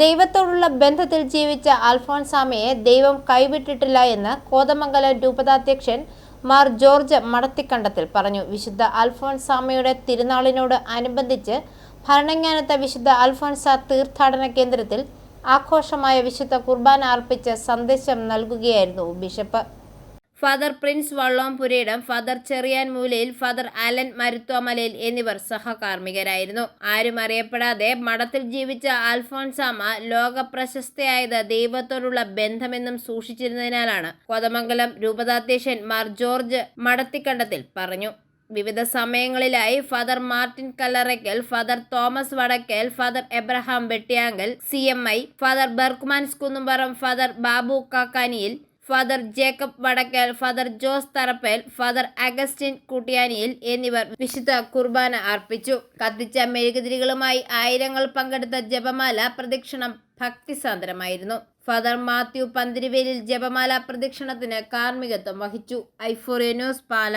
ദൈവത്തോടുള്ള ബന്ധത്തിൽ ജീവിച്ച അൽഫോൻസാമയെ ദൈവം കൈവിട്ടിട്ടില്ല എന്ന് കോതമംഗലം രൂപതാധ്യക്ഷൻ മാർ ജോർജ് മടത്തിക്കണ്ടത്തിൽ പറഞ്ഞു. വിശുദ്ധ അൽഫോൻസാമയുടെ തിരുനാളിനോട് അനുബന്ധിച്ച് ഭരണങ്ങാനത്തെ വിശുദ്ധ അൽഫോൻസ തീർത്ഥാടന കേന്ദ്രത്തിൽ ആഘോഷമായ വിശുദ്ധ കുർബാന അർപ്പിച്ച് സന്ദേശം നൽകുകയായിരുന്നു bishop. Father prince Vallompurayidom father Cheriyan Moolayil father Alan മരുത്തോമലയിൽ എന്നിവർ സഹകാർമ്മികരായിരുന്നു. ആരും അറിയപ്പെടാതെ മഠത്തിൽ ജീവിച്ച അൽഫോൻസാമ ലോക പ്രശസ്തയായത് ദൈവത്തോടുള്ള ബന്ധമെന്നും സൂക്ഷിച്ചിരുന്നതിനാലാണ് കോതമംഗലം രൂപതാധ്യക്ഷൻ മാർ ജോർജ് മടത്തിക്കണ്ടത്തിൽ പറഞ്ഞു. വിവിധ സമയങ്ങളിലായി father Martin Kallarackal father Thomas Vadakkal father Abraham Vettiyankal C M I father Berchmans Kunnumpuram father Babu Kakkaniyil father Jacob Vadakkal father Jose Tharappel father Augustine Kuttiyaniyil എന്നിവർ വിശുദ്ധ കുർബാന അർപ്പിച്ചു. കത്തിച്ച മെഴുകുതിരികളുമായി ആയിരങ്ങൾ പങ്കെടുത്ത ജപമാല പ്രദക്ഷിണം ഭക്തിസാന്ദ്രമായിരുന്നു. ഫാദർ മാത്യു പന്തിരിവേലിൽ ജപമാല പ്രദക്ഷിണത്തിന് കാർമ്മികത്വം വഹിച്ചു. ഐഫോറിയ ന്യൂസ് പാല.